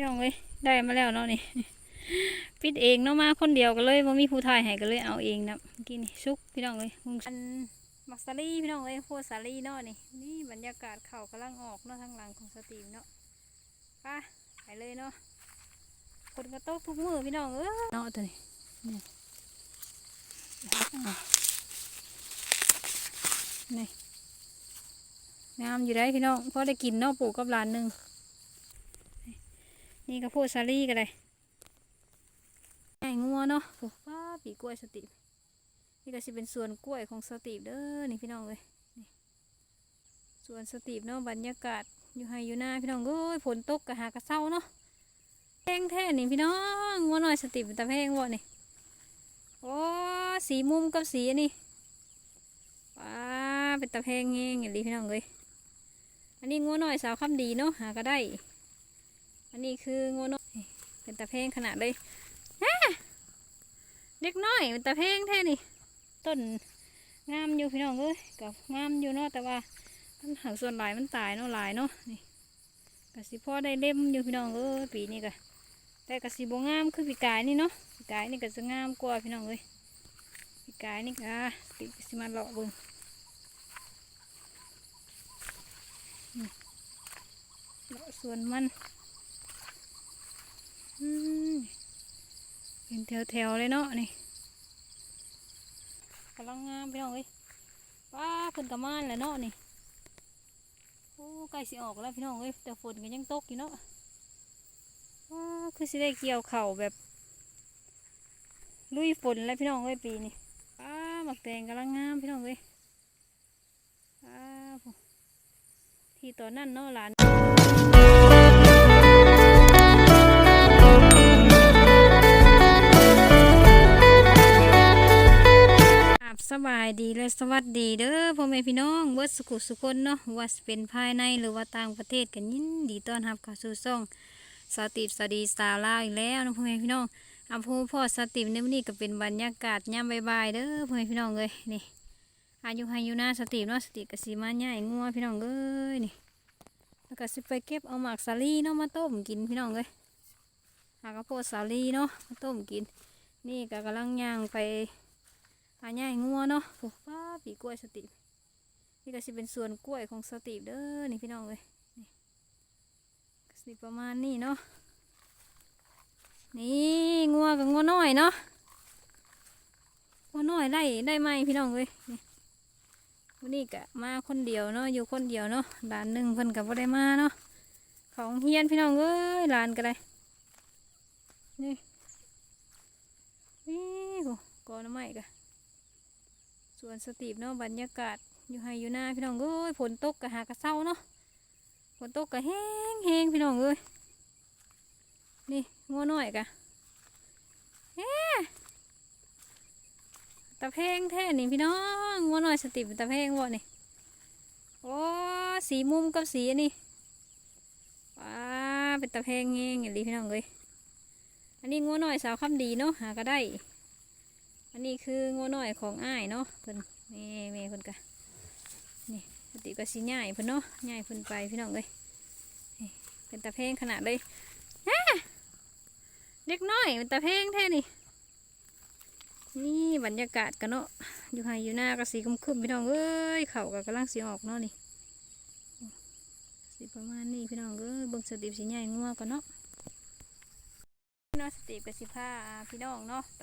พี่น้องเลยได้มาแล้วเนาะนี่ปิดเองเนาะมาคนเดียวก็เลยว่ามีผู้ถ่ายให้ก็เลยเอาเองนะกี้นี่ซุกพี่น้องเลยมุงอันมักซารีพี่น้องเลยโคตรสาลีเนาะนี่นี่บรรยากาศเขากำลังออกเนาะทางหลังของสตรีมเนาะไปไปเลยเนาะคนก็ตกทุกมือพี่น้องเออเนาะตัวนี้นี่นี่งามอยู่ได้พี่น้องเพราะได้กินเนาะปลูกกับหลานหนึ่ง นี่ก็พูดซาลี่กันเลยไอ้งัวเนาะโอ้ป้าปีกล้วยสติปนี่ก็สิเป็นส่วนกล้วยของสติปเด้อนี่พี่น้องเลยนี่ส่วนสติปเนาะบรรยากาศอยู่ไฮอยู่หน้าพี่น้องเอ้ยฝนตกกะหากระเซ้าเนาะแพงแท้นี่พี่น้องงัวหน่อยสติปเป็นตาแพงบ่นี่โอ้สีมุมกับสีนนี้ป้าเป็นตาแพงเงี้ยอย่างนี้พี่น้องเลยอันนี้งัวหน่อยสาวคำดีเนาะหาก็ได้ อันนี้คืองูนกเป็นตะเพงขนาดเลยแฮ่เด็กน้อยเป็นตะเพงแท้นี่ต้นงามอยู่พี่น้องเอ้ยกับงามอยู่เนาะแต่ว่ามันหางส่วนหลายมันตายเนาะหลายเนาะนี่กสิพ่อได้เล่มอยู่พี่น้องเอ้ยปีนี้กะแต่กสิบงามคือปีกายนี่เนาะปีกายนี่ก็จะงามกว่าพี่น้องเอ้ยปีกายนี่กะติกสิมาเลาะบิ่งเลาะส่วนมัน เป็นแถวๆเลยเนาะนี่กำลังงามพี่น้องเอ้ยว้าเพิ่นกระมานแล้วเนาะนี่โอ้ใกล้สิออกแล้วพี่น้องเอ้ยแต่ฝนก็ยังตกอยู่เนาะว้าคือสิได้เกี่ยวเข่าแบบลุยฝนแล้วพี่น้องเอ้ยปีนี้ว้าหมักแตงกำลังงามพี่น้องเอ้ยว้าที่ตอนนั้นเนาะหลานายดีและสวัสดีเด้อพ่อแม่พี่น้องเบิดสุขุสุคนเนาะว่าเป็นภายในหรือว่าต่างประเทศกันยินดีต้อนรับเข้าสู่ช่องสติปสดีสาวลาวอีกแล้วเนาะพ่อแม่พี่น้องอำเภอพ่อสติปในวันนี้ก็เป็นบรรยากาศยามบ่ายๆเด้อพ่อแม่พี่น้องเลยนี่อายุให้อยู่หน้าสติปเนาะสติปกสีมาใหญ่งัวพี่น้องเอ้ยนี่แล้วก็สิไปเก็บเอาหมากสาลีเนาะมาต้มกินพี่น้องเลยหากระโพดสาลีเนาะมาต้มกิน นี่ก็กำลังย่างไป หาใหญ่งัวเนาะโอ้ป้าปีกล้วยสติปนี่ก็สิเป็นส่วนกล้วยของสติปเด้อนี่พี่น้องเลยนี่สิประมาณนี้เนาะนี่งัวกับงัวน้อยเนาะงัวน้อยไล่ได้ไหมพี่น้องเลยนี่วันนี้ก็มาคนเดียวเนาะอยู่คนเดียวเนาะหลานหนึ่งเพิ่นกับบ่ได้มาเนาะของเฮียนพี่น้องเอ้ยหลานก็ได้นี่นี่โหกอหน้ำไม้กะ ส่วนสตีบเนาะบรรยากาศอยู่ไฮอยู่หน้าพี่น้องเอ้ยฝนตกกะหากะเศร้าเนาะฝนตกกะแห้งแห้งพี่น้องเอ้ยนี่งัวน้อยกะเอ๊ะตะเพงแท้นี่พี่น้องงัวน้อยสตีบเป็นตะเพงวะนี่โอ้สีมุมกับสีนนี้ว้าเป็นตะเพงเงี้ยอย่างนี้พี่น้องเอ้ยอันนี้งัวน้อยสาวคำดีเนาะหาก็ได้ อันนี้คืองัวน้อยของอ้ายเนาะเพิ่นนี่แม่เพิ่นกะนี่ปกติก็สิใหญ่เพิ่นเนาะใหญ่เพิ่นไปพี่น้องเลยเป็นตาเพงขนาดเลยแฮะเด็กน้อยเป็นตาเพงแท้นี่นี่บรรยากาศกันเนาะอยู่ไฮอยู่หน้าก็สีคุ้มๆพี่น้องเอ้ยเขาก็กำลังสีออกเนาะนี่สีประมาณนี้พี่น้องเอ้ยเบิ่งสติปสีใหญ่งัวกันเนาะเนาะสติปกับสิพาพี่น้องเนาะไป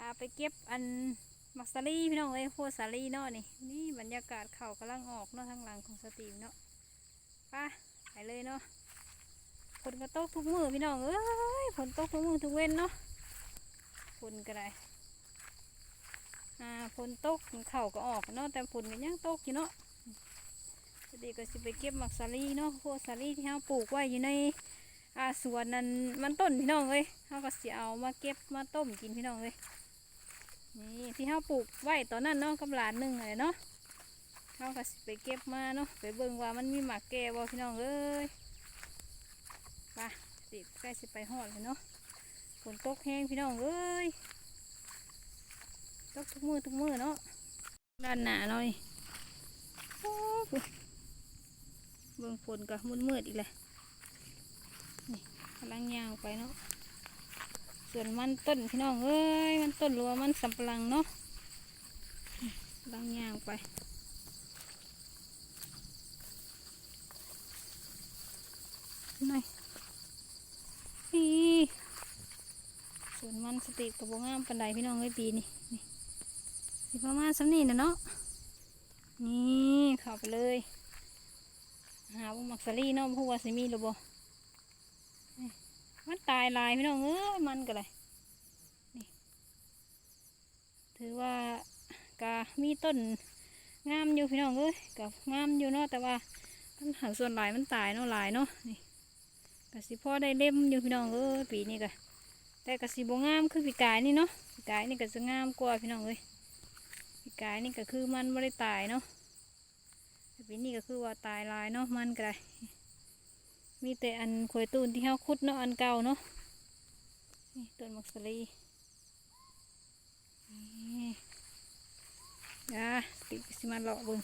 อาไปเก็บอันมักซารีพี่น้องเอ้ยโคตรสาลีเนาะนี่นี่บรรยากาศเขากำลังออกเนาะทางหลังของสตรีมเนาะป้าไปเลยเนาะฝนก็ตกทุกมือพี่น้องเอ้ยฝนตกทุกมือทุกเว้นเนาะฝนก็ได้อ่าฝนตกเข่าก็ออกเนาะแต่ฝนก็ยังตกอยู่เนาะสตรีก็สิไปเก็บมักซารีเนาะโคตรสาลีที่เราปลูกไว้อยู่ในอ่าสวนนั้นมันต้นพี่น้องเอ้ยเราก็สิเอามาเก็บมาต้มกินพี่น้องเอ้ย นี่ที่เขาปลูกไว้ตอนนั้นเนาะกับหลานหนึ่งเลยเนาะเขาก็สิไปเก็บมาเนาะไปเบิ่งว่ามันมีหมากแก่บ่พี่น้องเอ้ยไปสิใกล้สิไปหอดเลยเนาะฝนตกแห้งพี่น้องเอ้ยตกทุกมือทุกมือเนาะด้านหน้าหน่อยเบิ่งฝนก็มืดมืดๆอีกเลยนี่กำลังยางไปเนาะ ส่วนมันต้นพี่น้องเอ้ยมันต้นรัวมันสำปลังเนาะลังย่างไปหน่อยนี่ส่วนมันสติกับโบงามปันไดพี่น้องเอ้ยปีนี่นี่สิประมาณสำนี่นะเนาะนี่เข้าไปเลย หาว่ามักสลีเนาะพูดว่าสิมีหรือบ่ มันตายลายพี่น้องเอ้ยมันก็เลยนี่ถือว่ากะมีต้นงามอยู่พี่น้องเอ้ยกับงามอยู่เนาะแต่ว่ามันหาส่วนหลายมันตายเนาะลายเนาะนี่กะสิพ่อได้เล่มอยู่พี่น้องเอ้ยปีนี้กะแต่กะสิบงามคือปีกายนี่เนาะปีกายนี่ก็จะงามกว่าพี่น้องเอ้ยปีกายนี่ก็คือมันไม่ได้ตายเนาะปีนี้ก็คือว่าตายลายเนาะมันก็ได้ มีแต่อันขวยตูนที่เฮาคุดเนาะอันเก่าเนาะนี่ต้นมักสลีนี่ยาติสิมาเลาะบิ่ง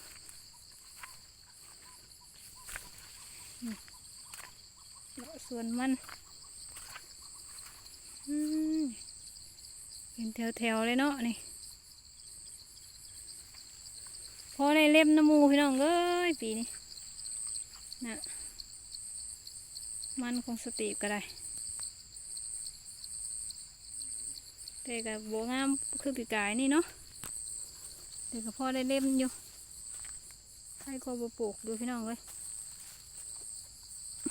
เลาะสวนมันเป็นแถวๆเลยเนาะนี่พอได้เล่มน้ำมูพี่น้องเอ้ยปีนี้นะ มันคงสติก็ได้แต่กับโบงามคือปีกายนี่เนาะแต่ก็พอได้เล่มอยู่ให้ก็บปลูกดูพี่น้องเลย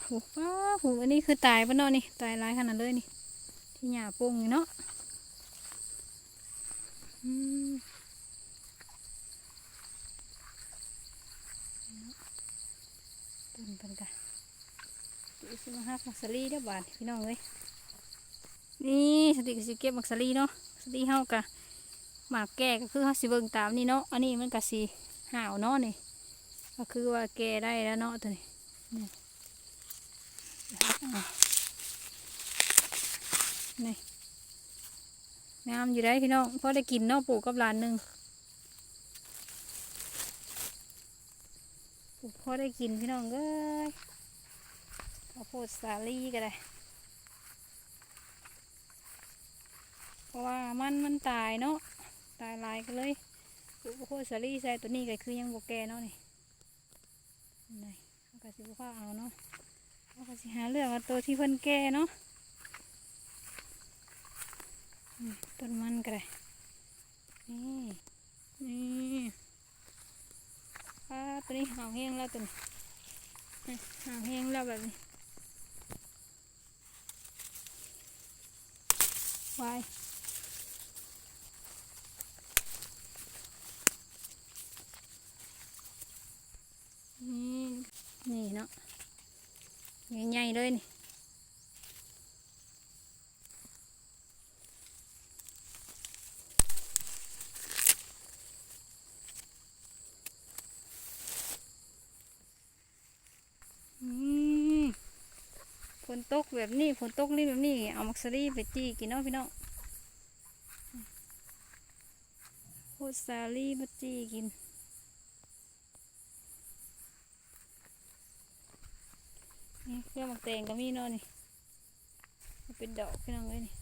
โอ้ป้าผูอันนี้คือตายปะเนาะนี่ตายร้ายขนาดเลยนี่ ที่หญ้าปงอยู่เนาะอืมต้นเพิ่นกะดู สิมาหักมักสลีเด้อบาดพี่น้องเอ้ยนี่สติกสิเก็บมักสลีเนาะสติเฮากะหมากแก่ก็คือเฮาสิเบิ่งตามนี่เนาะอันนี้มันกะสิห่าวเนาะนี่ก็คือว่าแก่ได้แล้วเนาะตัวนี้นี่นี่งามอยู่ได้พี่น้องพอได้กินเนาะปลูกกับหลานหนึ่งปลูกพอได้กินพี่น้องเอ้ยาวโพดสาลี่ก็ได้ เพราะว่ามันมันตายเนาะ ตายลายก็เลยปลูกข้าวโพดสาลี่ใส่ตัวนี้ก็คือยังโบแกเนาะนี่นี่เอากระสิบข้าวเอาเนาะเอากระสิหาเรื่องเอาตัวที่เพิ่นแก่เนาะต้นมันก็ได้ นี่นี่อ่าตัวนี้หาวแห้งแล้วตัวนี้หาวแห้งแล้วแบบนี้ วายนี่นี่เนาะใหญ่ๆเลยนี่อืมฝ นตกแบบนี้ฝนตกนี่แบบนี้ เอามักซรีไปจีกินเนาะพี่น้องโคซาลีมาจีกินนี่เครื่องมักแตงก็มีเนาะนี่มันเป็นดอกพี่น้องเลยนี่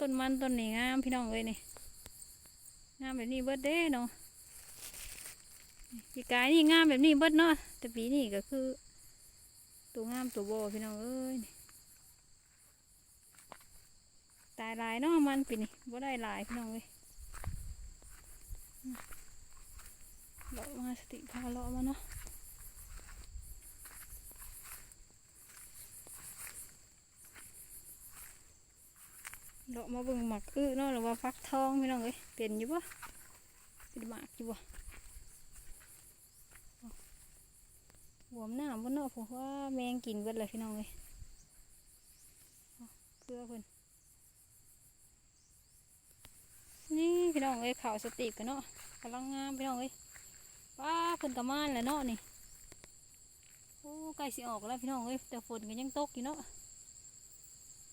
ต้นมันต้นนี้งามพี่น้องเลยนี่งามแบบนี้เบิดเด้เนาะ ปีกายนี่งามแบบนี้เบิดเนาะแต่ปีนี้ก็คือ ตัวงามตัวโบพี่น้องเอ้ยตายลายเนาะมันปีนี้บ่ได้ลายพี่น้องเลยเลาะมาสติพาเลาะมาเนาะเลาะมาเบิ่งหมักอื้อเนาะหรือว่าฟักทองพี่น้องเอ้ยเป็นอยู่ปะเป็นหมากอยู่ปะ วมหน้าบนเนาะเพราะว่าแมงกินเบิดเลยพี่น้องเอ้ยเอาเกลือเพิ่นนี่พี่น้องเอ้ยข่าวสติกันเนาะกำลังงามพี่น้องเอ้ยว้าฝนกระมานแล้วเนาะนี่โอ้ใกล้สิออกแล้วพี่น้องเอ้ยแต่ฝนก็ยังตกอยู่เนาะ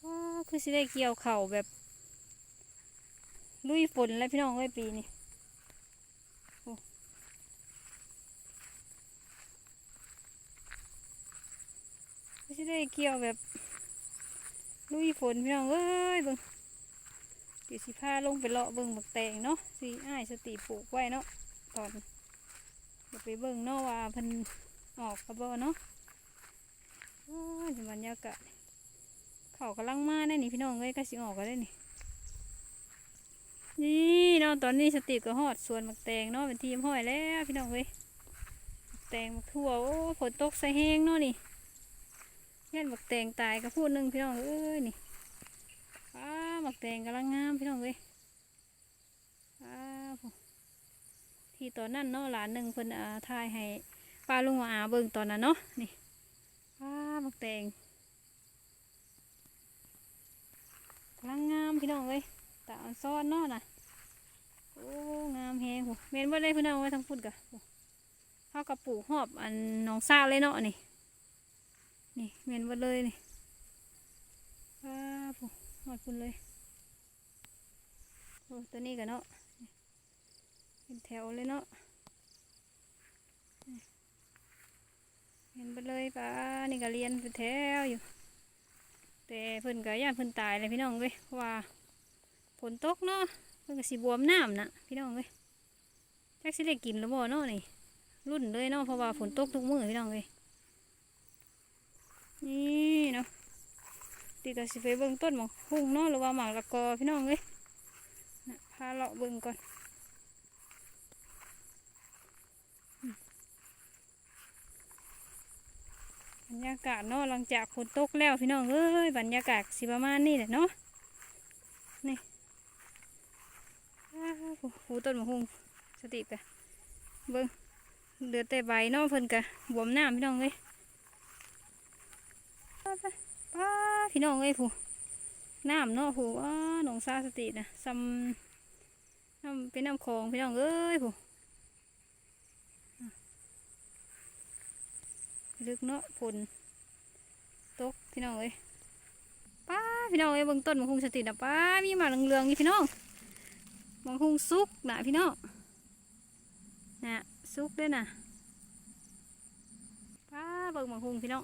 ว้าคือสิได้เกี่ยวเข่าแบบ ลุยฝนแล้วพี่น้องเอ้ยปีนี้ ได้เกี่ยวแบบลุยฝนพี่น้องเอ้ยเบิ่งเดี๋ยวสิพาลงไปเลาะเบิ่งบักแตงเนาะสิอ้ายสติปลูกไว้เนาะตอนเดี๋ยวไปเบิ่งเนาะว่าพิ่นออกกระบ่เนาะโอ้ยบรรยากาศเขากำลังมาได้นี่พี่น้องเอ้ยก็สิออกกันได้นี่นี่เนาะตอนนี้สติก็ฮอดสวนบักแตงเนาะเป็นทีมห้อยแล้วพี่น้องเอ้ยแตงบักทั่วโอ้ฝนตกใส่แห้งเนาะนี่ ย่านหมักแตงตายก็พูดหนึ่งพี่น้องเอ้ยนี่อ้าหมักแตงกำลังงามพี่น้องเอ้ยอ้าที่ตอนนั้นเนาะหลานหนึ่งเพิ่นอาทายให้ป้าลุงอาเบิ่งตอนนั้นเนาะนี่อ้าหมักแตงกำลังงามพี่น้องเอ้ยตาอันซ้อนเนาะน่ะโอ้งามแฮงผู้เมนว่าได้พี่น้องไว้ทั้งพุ่นกะเขากับปลูกหอบอันหนองซาเลยเนาะนี่ นี่เมนหมดเลยนี่ว้าผมหมดคุณเลยโอ้ตัวนี้กันเนาะเป็นแถวเลยเนาะเห็นไปเลยป้านี่ก็เรียนเป็นแถวอยู่ แต่เพิ่นก็ย่านเพิ่นตายเลยพี่น้องเว้ยเพราะว่าฝนตกเนาะเพิ่นก็สิบวมน้ำนะพี่น้องเว้ยจักสิได้กินหรือบ่เนาะนี่รุ่นเลยเนาะเพราะว่าฝนตกทุกมื้อพี่น้องเว้ย นี่เนาะตีตาสิไปเบิ่งต้นหมากหุ่งเนาะหรือว่าหมากละกอพี่น้องเอ้ยนะพาเลาะเบิ่งก่อนบรรยากาศเนาะหลังจากฝนตกแล้วพี่น้องเอ้ยบรรยากาศสิประมาณนี้แหละเนาะนี่อ้าวผู้ผู้ต้นหมากหุ่งสติกะเบิ่งเหลือแต่ใบเนาะเพิ่นกะบวมน้ำพี่น้องเอ้ย ป้าพี่น้องเอ้ยผู้น้ำเนาะผู้อ้าหนองซาสตินะซ้ำน้ำเป็นน้ำคลองพี่น้องเอ้ยผู้ลึกเนาะฝนตกพี่น้องเอ้ยป้าพี่น้องเอ้ยเบิ่งต้นมังคุงสตินะป้ามีหมาเหลืองๆนี่พี่น้องมังคุงสุกนะพี่น้องนะสุกด้วยนะป้าเบิ่งมังคุงพี่น้อง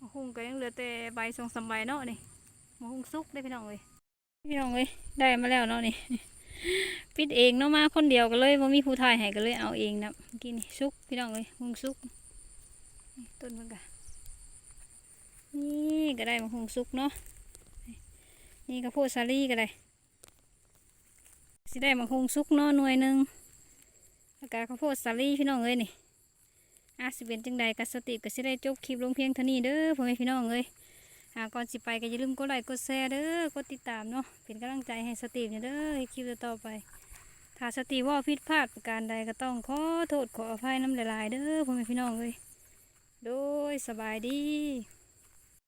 มะฮุงก็ยังเหลือแต่ใบสองสมใบเนาะนี่มะฮุงสุกได้พี่น้องเลยพี่น้องเลยได้มาแล้วเนาะนี่ปิดเองเนาะมาคนเดียวก็เลยว่ามีผู้ถ่ายให้ก็เลยเอาเองนะเมื่อกี้นี่สุกพี่น้องเลยมะฮุงสุกต้นมันกะนี่ก็ได้มะฮุงสุกเนาะนี่ก็โพดซาลี่ก็ได้สิได้มะฮุงสุกเนาะหน่วยหนึ่งแล้วก็ข้าวโพดสาลี่พี่น้องเอ้ยนี่ อาสิเป็นจังใดกัสติก็สิได้จบคลิปลงเพียงเท่านี้เด้อพ่อแม่พี่น้องเอ้ยหาก่อนสิไปก็อย่าลืมกดไลค์กดแชร์เด้อกดติดตามเนาะเป็นกำลังใจให้สติเนี่ยเด้อคลิปต่อไป ถ้าสติว่าผิดพลาดประการใดก็ต้องขอโทษขออภัยน้ำลายๆเด้อพ่อแม่พี่น้องเอ้ยโดยสบายดี